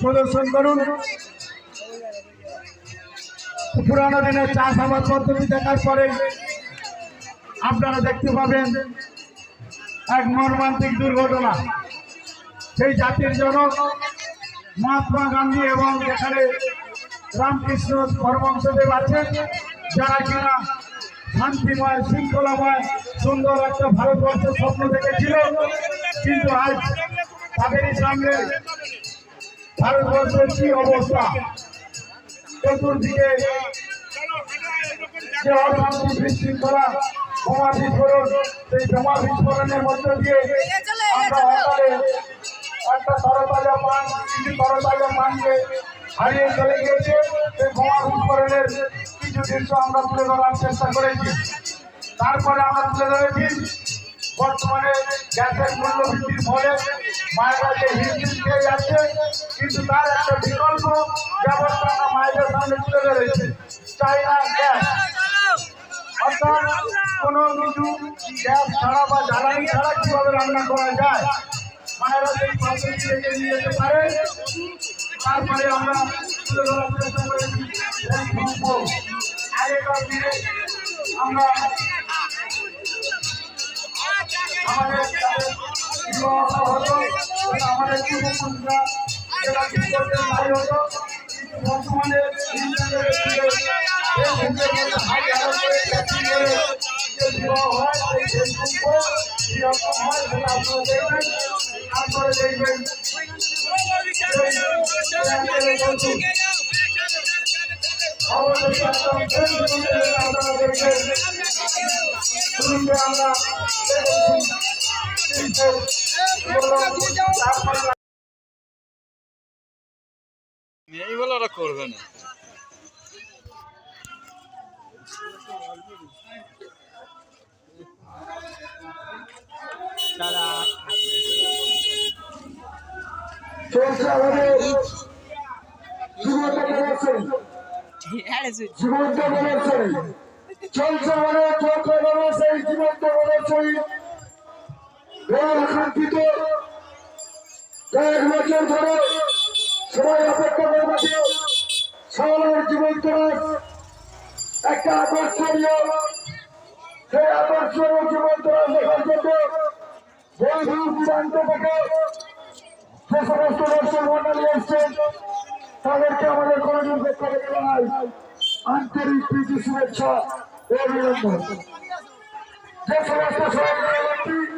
প্রদর্শন করুন। পুরানো দিনের চাষাবাদ পদ্ধতি দেখার পরে আপনারা দেখতে পাবেন এক মর্মান্তিক দুর্ঘটনা। সেই জাতির জনক মহাত্মা গান্ধী এবং এখানে রামকৃষ্ণ পরমহংসদেব আছেন, যারা কিনা শান্তিময়, শৃঙ্খলাময়, সুন্দর একটা ভারতবর্ষের স্বপ্ন দেখেছিল, কিন্তু আজ তাদেরই সামনে ভারতবর্ষের কি অবস্থা? চতুর্দিকে যে অশান্তি বিশৃঙ্খলা বোমা বিস্ফোরণ সেই বোমা বিস্ফোরণের মধ্য দিয়ে আমরা একটা তরতাজা পান কিছু তরতাজা পানকে হারিয়ে চলে গিয়েছে। সেই বোমা বিস্ফোরণের কিছু দৃশ্য আমরা তুলে ধরার চেষ্টা করেছি। তারপরে আমরা তুলে ধরেছি গ্যাসের মূল্য বৃদ্ধির ফলে মায়েরা হিমশিম যাচ্ছে, কিন্তু তার একটা বিকল্প ব্যবস্থা আমরা মায়েদের সামনে তুলে ধরেছি চাইনা গ্যাস। অর্থাৎ কোনো কিছু গ্যাস ছাড়া বা জ্বালানি ছাড়া কীভাবে রান্না করা যায়? মায়েরা সেই নিয়ে যেতে পারে। তারপরে আমরা আগেকার দিনে আমরা আমাদের বিবাহ হতো আমাদের পূর্বপুরুষরা যেটা কি করতেন তাই হতো আমরা এই বলে ওরা করবে না। চলছে আমাদের জীবন্ত জীবন্ত জীবন্ত আকাঙ্ক্ষিত। কয়েক বছর ধরে সবাই অপেক্ষা করে থাকে জীবন্ত রাস একটা আকর্ষণীয়, সেই আকর্ষণীয় জীবন্ত রাস দেখার জন্য থেকে যে সমস্ত দর্শক মন্ডলী এসছেন, তাদেরকে আমাদের কলেজের পক্ষ থেকে জানাই আন্তরিক প্রীতি, শুভেচ্ছা অভিনন্দন। যে সমস্ত সহযোগী